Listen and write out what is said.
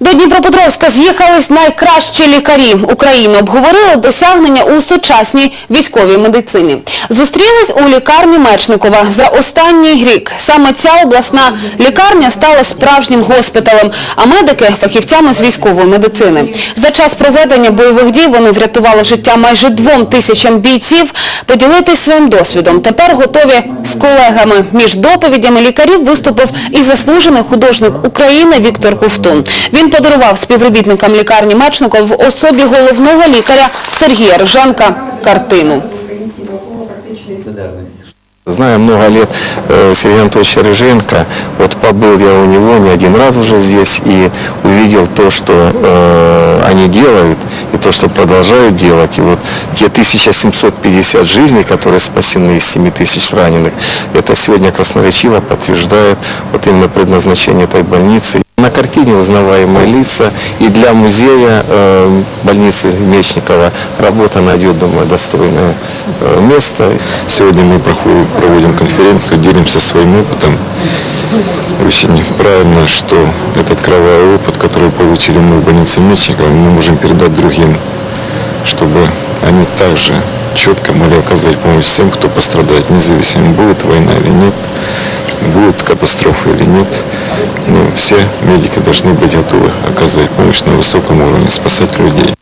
До Дніпропетровська з'їхались найкращі лікарі України. Обговорили досягнення у сучасній військовій медицині. Зустрілись у лікарні Мечникова. За останній рік саме ця обласна лікарня стала справжнім госпіталем, а медики – фахівцями з військової медицини. За час проведення бойових дій вони врятували життя майже двом тисячам бійців. Поділитись своїм досвідом тепер готові з колегами. Між доповідями лікарів виступив і заслужений художник України Віктор Ковтун. Він подарував співробітникам лікарні Мечников в особі головного лікаря Сергія Риженка картину. Знаю много лет э, Сергея Анатольевича Рыженко, вот побыл я у него не один раз уже здесь и увидел то, что э, они делают, и то, что продолжают делать. И вот те 1750 жизней, которые спасены из 7 тысяч раненых, это сегодня красноречиво подтверждает вот именно предназначение этой больницы. На картине узнаваемые лица, и для музея э, больницы Мечникова работа найдет, думаю, достойное э, место. Сегодня мы проходим, проводим конференцию, делимся своим опытом. Очень правильно, что этот кровавый опыт, который получили мы в больнице Мечникова, мы можем передать другим, чтобы они также четко могли оказывать помощь всем, кто пострадает, независимо будет война или нет, будут катастрофы или нет. Но все медики должны быть готовы оказывать помощь на высоком уровне, спасать людей.